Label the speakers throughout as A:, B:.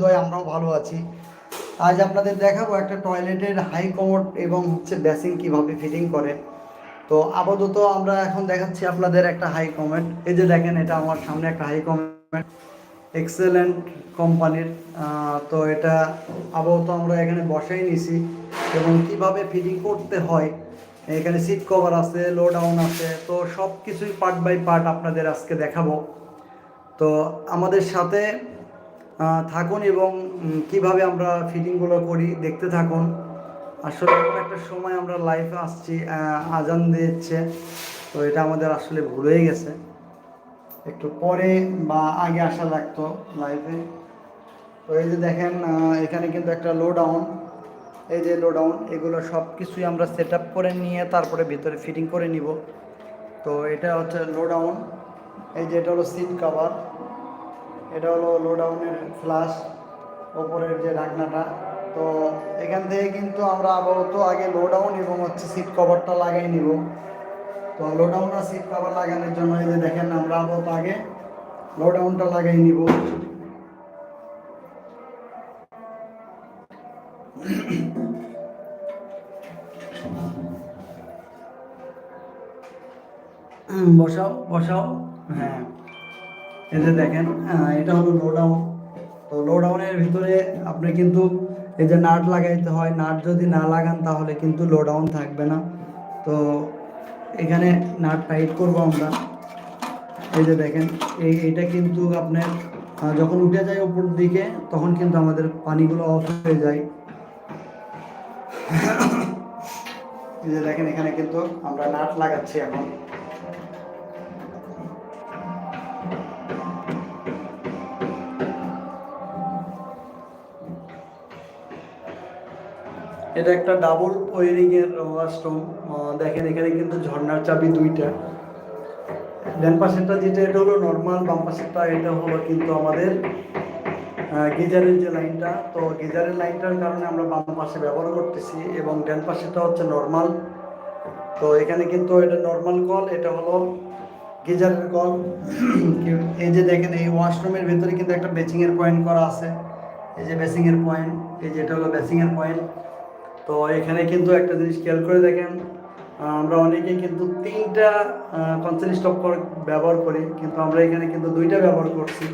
A: দয়, আমরাও ভালো আছি। আজ আপনাদের দেখাবো একটা টয়লেটের হাই কমোড এবং হচ্ছে বেসিং কীভাবে ফিটিং করে। তো আপাতত আমরা এখন দেখাচ্ছি আপনাদের একটা হাই কমেন্ট এই যে দেখেন, এটা আমার সামনে একটা হাই কমেন্ট এক্সেলেন্ট কোম্পানির তো এটা আপাতত আমরা এখানে বসাই নিছি এবং কীভাবে ফিটিং করতে হয়, এখানে সিট কভার আছে লো ডাউন আছে, তো সব কিছুই পার্ট বাই পার্ট আপনাদের আজকে দেখাবো। তো আমাদের সাথে থাকুন এবং কীভাবে আমরা ফিটিংগুলো করি, দেখতে থাকুন। আসলে এমন একটা সময় আমরা লাইফে আসছি আজান দিচ্ছে তো এটা আমাদের আসলে ভুল হয়ে গেছে। একটু পরে বা আগে আসা লাগতো লাইফে তো এই যে দেখেন এখানে কিন্তু একটা লো ডাউন এই যে লো ডাউন এগুলো সব কিছুই আমরা সেট করে নিয়ে তারপরে ভিতরে ফিটিং করে নিব। তো এটা হচ্ছে লো ডাউন এই যে এটা হলো সিট কভার এটা হলো লো ডাউনের ফ্লাশ ওপরের যে ঢাকনাটা। তো এখান থেকে কিন্তু আমরা আপাতত আগে লো ডাউন এবং হচ্ছে সিট কভারটা লাগিয়ে নিব। তো লো ডাউন আর সিট কভার লাগানোর জন্য এই যে দেখেন আমরা আপাতত আগে লো ডাউনটা লাগাই নিব। বসাও বসাও। হ্যাঁ। যে দেখেন এটা হলো লো ডাউন তো লো ডাউনের ভিতরে আপনি কিন্তু এই যে নাট লাগাইতে হয়, নাট যদি না লাগান তাহলে কিন্তু লো ডাউন থাকবে না। তো এখানে নাট টাইট করব আমরা। এই যে দেখেন, এই এটা কিন্তু আপনার যখন উঠে যায় উপর দিকে, তখন কিন্তু আমাদের পানিগুলো অফ হয়ে যায়। এই যে দেখেন, এখানে কিন্তু আমরা নাট লাগাচ্ছি এখন। এটা একটা ডাবল ওয়ারিং এর ওয়াশরুম দেখেন এখানে কিন্তু ঝর্ণার চাবি দুইটা। ডান পাশেরটা যেটা, এটা হলো নর্মাল বাম পাশেরটা, এটা হলো কিন্তু আমাদের গিজারের যে লাইনটা। তো গিজারের লাইনটার কারণে আমরা বাম পাশে ব্যবহার করতেছি এবং ডান পাশেরটা হচ্ছে নর্মাল তো এখানে কিন্তু এটা নর্মাল কল এটা হলো গিজারের কল এই যে দেখেন, এই ওয়াশরুমের ভেতরে কিন্তু একটা বেচিং এর পয়েন্ট করা আছে। এই যে বেসিং এর পয়েন্ট এই যে এটা হলো বেসিং এর পয়েন্ট তো এখানে কিন্তু একটা জিনিস খেয়াল করে দেখেন আমরা অনেকেই কিন্তু তিনটা কনসেন্ট স্টপ ব্যবহার করি, কিন্তু আমরা এখানে কিন্তু দুইটা ব্যবহার করছি।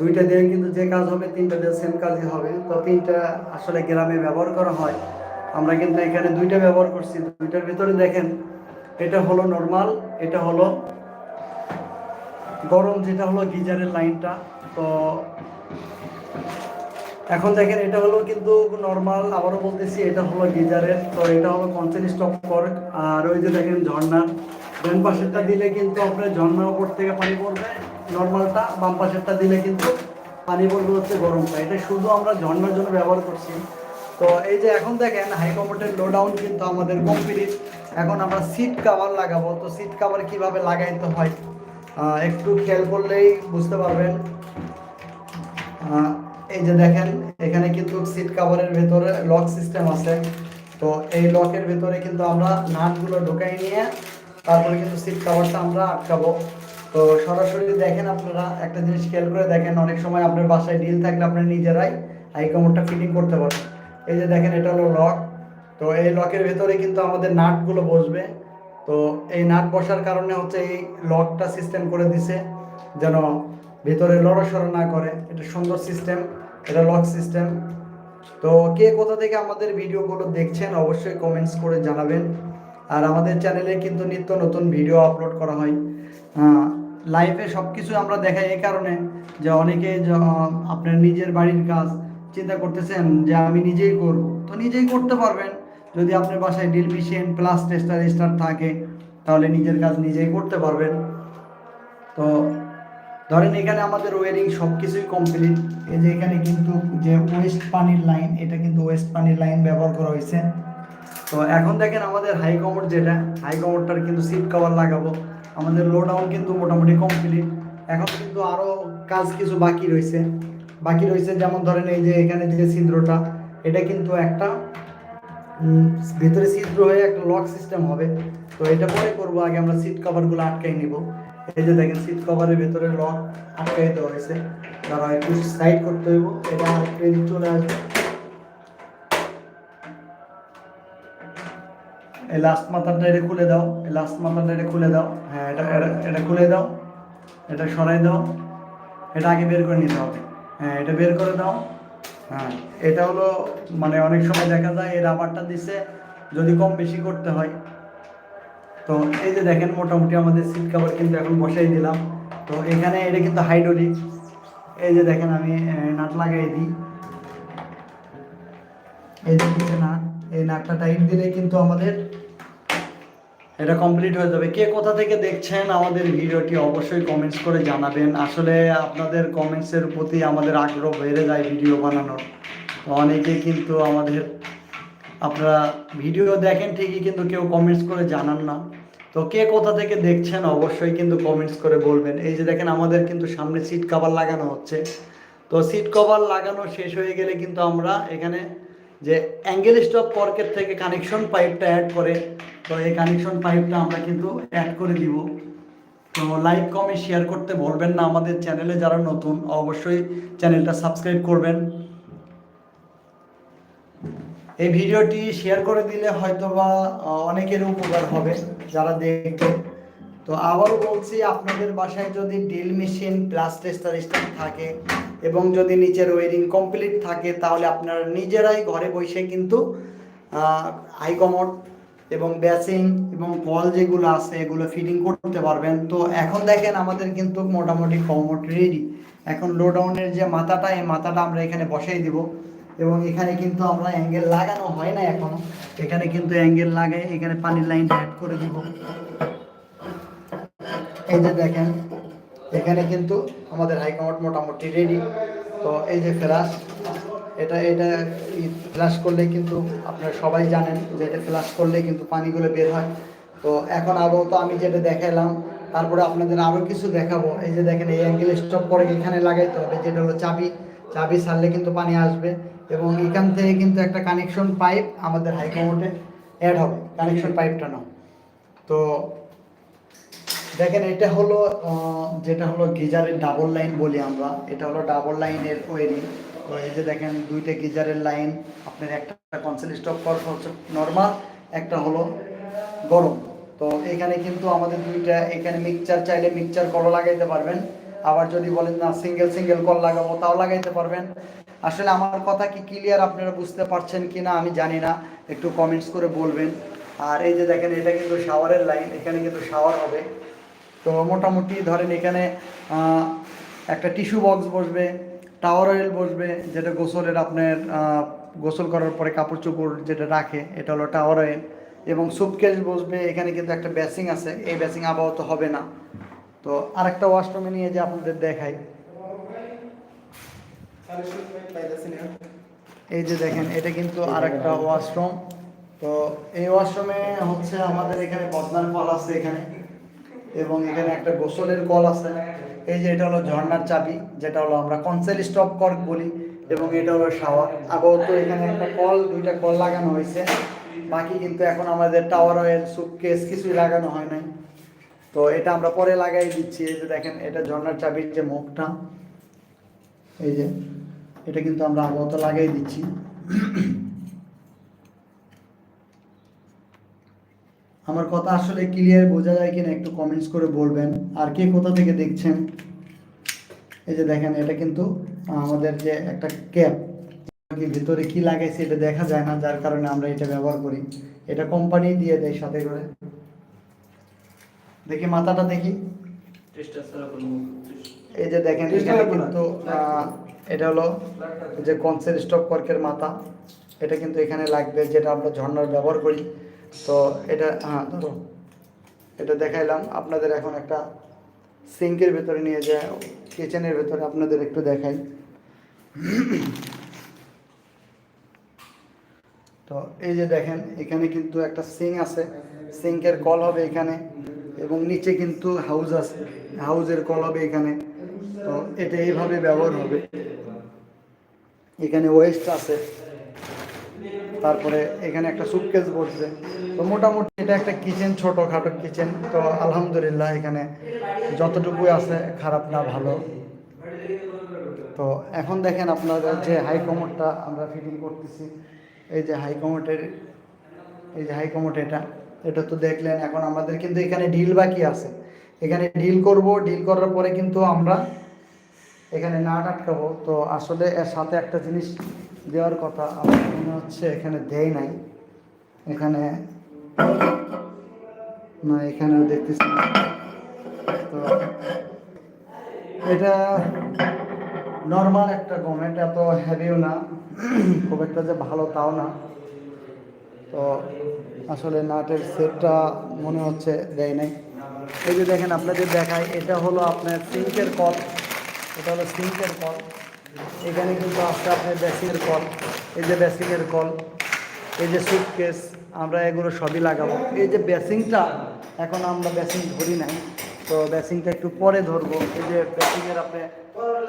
A: দুইটা দিয়ে কিন্তু যে কাজ হবে, তিনটা দিয়ে সেম কাজই হবে। তো তিনটা আসলে গ্রামে ব্যবহার করা হয়। আমরা কিন্তু এখানে দুইটা ব্যবহার করছি। দুইটার ভিতরে দেখেন, এটা হলো নর্মাল এটা হলো গরম, যেটা হলো গিজারের লাইনটা। তো এখন দেখেন এটা হলো কিন্তু নর্মাল আবারও বলতেছি, এটা হলো গিজারের, তো এটা হলো কনসেন্ট স্টপ কর্ক আর ওই যে দেখেন ঝর্ণা। ডান পাশেরটা দিলে কিন্তু আপনার ঝর্ণার উপর থেকে পানি পড়বে নর্মালটা বাম পাশেরটা দিলে কিন্তু পানি পড়বে হচ্ছে গরমটা। এটা শুধু আমরা ঝর্ণার জন্য ব্যবহার করছি। তো এই যে এখন দেখেন হাই কমোটের লো ডাউন কিন্তু আমাদের কমপ্লিট এখন আমরা সিট কাভার লাগাবো। তো সিট কাভার কীভাবে লাগাইতে হয়? একটু খেয়াল করলেই বুঝতে পারবেন। এই যে দেখেন, এখানে কিন্তু সিট কাভারের ভেতরে লক সিস্টেম আছে। তো এই লকের ভেতরে কিন্তু আমরা নাটগুলো ঢোকাই নিয়ে তারপরে কিন্তু সিট কাভারটা আমরা আটকাবো। তো সরাসরি দেখেন আপনারা, একটা জিনিস খেয়াল করে দেখেন, অনেক সময় আপনার বাসায় ডিল থাকলে আপনি নিজেরাই হাই কাভারটা ফিটিং করতে পারেন এই যে দেখেন, এটা হলো লক তো এই লকের ভেতরে কিন্তু আমাদের নাটগুলো বসবে। তো এই নাট বসার কারণে হচ্ছে এই লকটা সিস্টেম করে দিছে, যেন ভেতরে লড়াসড়া না করে, এটা সুন্দর সিস্টেম এটা লক সিস্টেম তো কে কোথা থেকে আমাদের ভিডিওগুলো দেখছেন অবশ্যই কমেন্টস করে জানাবেন। আর আমাদের চ্যানেলে কিন্তু নিত্য নতুন ভিডিও আপলোড করা হয়। লাইভে সব কিছু আমরা দেখাই এই কারণে যে অনেকে আপনার নিজের বাড়ির কাজ চিন্তা করতেছেন যে আমি নিজেই করব। তো নিজেই করতে পারবেন। যদি আপনার বাসায় drill machine plus tester star থাকে, তাহলে নিজের কাজ নিজেই করতে পারবেন। তো ধরেন এখানে আমাদের ওয়ারিং সব কিছুই কমপ্লিট এই যে এখানে কিন্তু যে ওয়েস্ট পানির লাইন এটা কিন্তু ওয়েস্ট পানির লাইন ব্যবহার করা হয়েছে। তো এখন দেখেন আমাদের হাই কমোড যেটা হাই কমোডটার কিন্তু সিট কভার লাগাবো। আমাদের লো ডাউন কিন্তু মোটামুটি কমপ্লিট এখন কিন্তু আরও কাজ কিছু বাকি রয়েছে। বাকি রয়েছে যেমন ধরেন এই যে এখানে যে ছিদ্রটা, এটা কিন্তু একটা ভেতরে ছিদ্র হয়ে একটা লক সিস্টেম হবে। তো এটা পরে করব, আগে আমরা সিট কভারগুলো আটকাই নিব। এই যে দেখেন সিট কভারের ভেতরে লক আটকাই দেওয়া হয়েছে। তারা একটু সাইড করতে হইব, এটা এদিক চলে আসবে। এই লাস্ট মাথাটা এটা খুলে দাও, এই লাস্ট মাথাটা এটা খুলে দাও। হ্যাঁ এটা- এটা খুলে দাও, এটা সরাই দাও। এটা আগে বের করে নিতে হবে। হ্যাঁ এটা বের করে দাও। হ্যাঁ এটা হলো মানে অনেক সময় দেখা যায়, এই রাবারটা দিছে, যদি কম বেশি করতে হয় তো এই যে দেখেন, মোটামুটি আমাদের সিট কাভার কিন্তু এখন বসাই দিলাম। তো এখানে এটা কিন্তু হাইড্রোলিক এই যে দেখেন, আমি নাট লাগাই দিই। এই যে নিচে নাট এই নাটটা টাইট দিলে কিন্তু আমাদের এটা কমপ্লিট হয়ে যাবে। কে কোথা থেকে দেখছেন আমাদের ভিডিওটি অবশ্যই কমেন্টস করে জানাবেন। আসলে আপনাদের কমেন্টসের প্রতি আমাদের আগ্রহ বেড়ে যায় ভিডিও বানানোর। তো অনেকেই কিন্তু আমাদের, আপনারা ভিডিও দেখেন ঠিকই, কিন্তু কেউ কমেন্টস করে জানান না। তো কে কোথা থেকে দেখছেন অবশ্যই কিন্তু কমেন্টস করে বলবেন। এই যে দেখেন আমাদের কিন্তু সামনে সিট কভার লাগানো হচ্ছে। তো সিট কভার লাগানো শেষ হয়ে গেলে কিন্তু আমরা এখানে যে অ্যাঙ্গেল স্টপ পর্কের থেকে কানেকশন পাইপটা অ্যাড করে, তো এই কানেকশন পাইপটা আমরা কিন্তু অ্যাড করে দিব। তো লাইক কমেন্ট শেয়ার করতে ভুলবেন না আমাদের চ্যানেলে যারা নতুন, অবশ্যই চ্যানেলটা সাবস্ক্রাইব করবেন। এই ভিডিওটি শেয়ার করে দিলে হয়তো বা অনেকের উপকার হবে যারা দেখবে। তো আবারও বলছি, আপনাদের বাসায় যদি drill machine plus tester star থাকে এবং যদি নিচের ওয়েরিং কমপ্লিট থাকে, তাহলে আপনারা নিজেরাই ঘরে বসে কিন্তু হাইকমোড এবং ব্যাসিং এবং কল যেগুলো আছে, এগুলো ফিটিং করতে পারবেন। তো এখন দেখেন, আমাদের কিন্তু মোটামুটি কমোড রেডি এখন লোডাউনের যে মাথাটা, এই মাথাটা আমরা এখানে বসাই দিব। এবং এখানে কিন্তু আমরা অ্যাঙ্গেল লাগানো হয় না এখনও। এখানে কিন্তু অ্যাঙ্গেল লাগাই, এখানে পানির লাইনটা অ্যাড করে দিব। এই যে দেখেন, এখানে কিন্তু আমাদের হাইকমান্ড মোটামুটি রেডি তো এই যে ফ্ল্যাশ এটা এটা ফ্ল্যাশ করলে কিন্তু আপনারা সবাই জানেন যে এটা ফ্ল্যাশ করলে কিন্তু পানিগুলো বের হয়। তো এখন আপাতত আমি যেটা দেখাইলাম, তারপরে আপনাদের আরও কিছু দেখাবো। এই যে দেখেন, এই অ্যাঙ্গেল স্টপ করে এখানে লাগাইতে হবে, যেটা হলো চাবি। চাবি ছাড়লে কিন্তু পানি আসবে। এবং এখান থেকে কিন্তু একটা কানেকশন পাইপ আমাদের হাইকমোটে অ্যাড হবে। কানেকশন পাইপটা নাও। তো দেখেন, এটা হলো যেটা হলো গিজারের ডাবল লাইন বলি আমরা। এটা হলো ডাবল লাইনের ওয়েরিং তো এই যে দেখেন, দুইটা গিজারের লাইন আপনার একটা কনসেল স্টপ করা হচ্ছে নর্মাল একটা হলো গরম। তো এখানে কিন্তু আমাদের দুইটা, এখানে মিক্সচার চাইলে মিক্সচার কলও লাগাইতে পারবেন। আবার যদি বলেন না সিঙ্গেল সিঙ্গেল কল লাগাবো, তাও লাগাইতে পারবেন। আসলে আমার কথা কি ক্লিয়ার আপনারা বুঝতে পারছেন কি না আমি জানি না, একটু কমেন্টস করে বলবেন। আর এই যে দেখেন, এটা কিন্তু শাওয়ারের লাইন এখানে কিন্তু শাওয়ার হবে। তো মোটামুটি ধরেন এখানে একটা টিস্যু বক্স বসবে টাওয়ার অয়েল বসবে, যেটা গোসলের আপনার গোসল করার পরে কাপড় চোপড় যেটা রাখে, এটা হলো টাওয়ার অয়েল এবং সুপকেস বসবে, এখানে কিন্তু একটা ব্যাসিং আছে, এই ব্যাসিং আপাতত হবে না। তো আরেকটা ওয়াশরুমে নিয়ে যে আপনাদের দেখাই। এই যে দেখেন, এটা কিন্তু আরেকটা ওয়াশরুম তো এই ওয়াশরুমে হচ্ছে আমাদের এখানে বদনার কল আছে এখানে, এবং এখানে একটা গোসলের কল আছে। এই যে এটা হলো ঝর্ণার চাবি, যেটা হলো আমরা কনসেল স্টপ কর্ক বলি, এবং এটা হলো শাওয়ার আপাতত এখানে একটা কল, দুইটা কল লাগানো হয়েছে। বাকি কিন্তু এখন আমাদের টাওয়ার অয়েল সুটকেস কিছুই লাগানো হয় নাই। তো এটা আমরা পরে লাগাই দিচ্ছি, এই যে দেখেন, এটা ঝর্ণার চাবির যে মুখটা, এই যে, এটা কিন্তু আমরা আগত লাগাই দিচ্ছি। আমার কথা আসলে ক্লিয়ার বোঝা যায় কিনা একটু কমেন্টস করে বলবেন। আর কে কোথা থেকে দেখছেন? এই যে দেখেন, এটা কিন্তু আমাদের যে একটা ক্যাপ ভিতরে কি লাগাইছে এটা দেখা যায় না, যার কারণে আমরা এটা ব্যবহার করি। এটা কোম্পানি দিয়ে দেয় সাথে করে। দেখি মাথাটা দেখি। এই যে দেখেন কিন্তু এটা হলো যে কনসেল স্টপ কর্কের মাথা। এটা কিন্তু এখানে লাগবে যেটা আমরা ঝর্ণার ব্যবহার করি। তো এটা হ্যাঁ ধরো। এটা দেখাইলাম। আপনাদের এখন একটা সিঙ্কের ভেতরে নিয়ে যায় কিচেনের ভেতরে আপনাদের একটু দেখাই। তো এই যে দেখেন এখানে কিন্তু একটা সিং আছে। সিঙ্কের কল হবে এখানে। এবং নিচে কিন্তু হাউস আছে। হাউজের কল হবে এখানে। তো এটা এইভাবে ব্যবহার হবে। এখানে ওয়েস্ট আছে। তারপরে এখানে একটা সুটকেস বসছে। তো মোটামুটি এটা একটা কিচেন ছোটোখাটো কিচেন তো আলহামদুলিল্লাহ এখানে যতটুকু আছে, খারাপ না, ভালো। তো এখন দেখেন আপনাদের যে হাই কমোডটা আমরা ফিটিং করতেছি। এই যে হাই এই যে হাই কমোড এটা। এটা তো দেখলেন, এখন আমাদের কিন্তু এখানে ডিল বাকি আছে। এখানে ডিল করব ডিল করার পরে কিন্তু আমরা এখানে নাট আটকাবো। তো আসলে এর সাথে একটা জিনিস দেওয়ার কথা, আমার মনে হচ্ছে এখানে দেয় নাই। এখানে না, এখানেও দেখতেছি তো এটা নর্মাল একটা গমেন্ট এত হ্যাভিও না। খুব একটা যে ভালো তাও না। তো আসলে নাটের সেটটা মনে হচ্ছে দেয় নাই। এই যে দেখেন আপনাদের দেখায়, এটা হলো আপনার সিঙ্কের কল। এটা হলো সিঙ্কের কল। এখানে কিন্তু আসছে আপনার বেসিংয়ের কল। এই যে বেসিংয়ের কল, এই যে সুটকেস, আমরা এগুলো সবই লাগাবো। এই যে বেসিংটা এখন আমরা বেসিং ধরি নাই। তো বেসিংটা একটু পরে ধরবো। এই যে বেসিংয়ের আপনি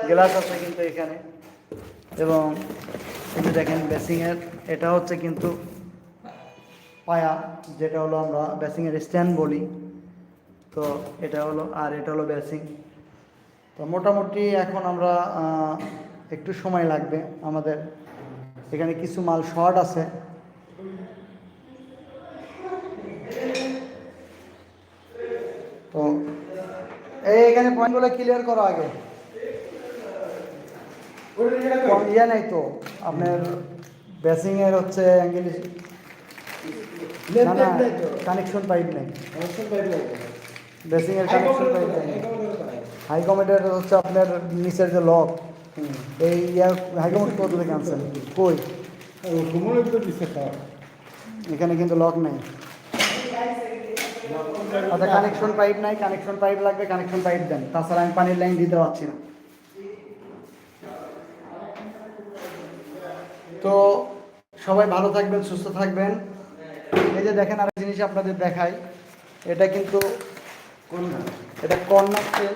A: গ্লাস আছে কিন্তু এখানে। এবং এই যে দেখেন বেসিংয়ের এটা হচ্ছে কিন্তু পায়া যেটা হলো আমরা বেসিংয়ের স্ট্যান্ড বলি। তো এটা হলো আর এটা হলো ব্যাসিং তো মোটামুটি এখন আমরা একটু সময় লাগবে আমাদের। এখানে কিছু মাল শর্ট আছে। তো এই এখানে পয়েন্টগুলো ক্লিয়ার করো আগে। ইয়ে নাই তো আপনার বেসিং এর হচ্ছে অ্যাঙ্গেল না না কানেকশন পাইপ নেই। বেসিং এর কানেকশন পাইপ নেই। হাই কমেডের হচ্ছে আপনার নিচের যে লক এই হাই কমেড কত থেকে আনছেন? কই? এখানে কিন্তু লক নেই। আচ্ছা কানেকশন পাইপ নাই কানেকশন পাইপ লাগবে কানেকশন পাইপ দেন। তাছাড়া আমি পানির লাইন দিতে পারছি না। তো সবাই ভালো থাকবেন সুস্থ থাকবেন। এই যে দেখেন আরেক জিনিস আপনাদের দেখাই এটা কিন্তু এটা কর্নার সেল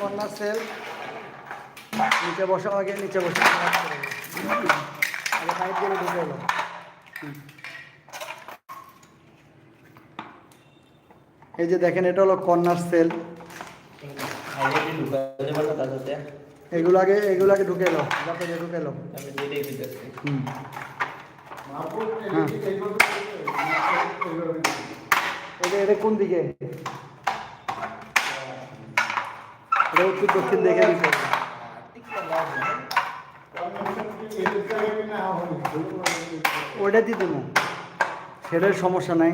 A: কর্নার সেল নিচে বসা আগে নিচে বসে ঢুকে এলো এই যে দেখেন এটা হলো কর্নার সেল এগুলো আগে এগুলো আগে ঢুকে এলো ঢুকে এলো হুম। এটা কোন দিকে? দক্ষিণ দিতে ওটা দিয়ে দেবো। সেটার সমস্যা নাই।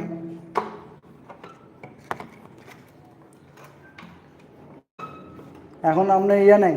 A: এখন আপনার ইয়ে নাই।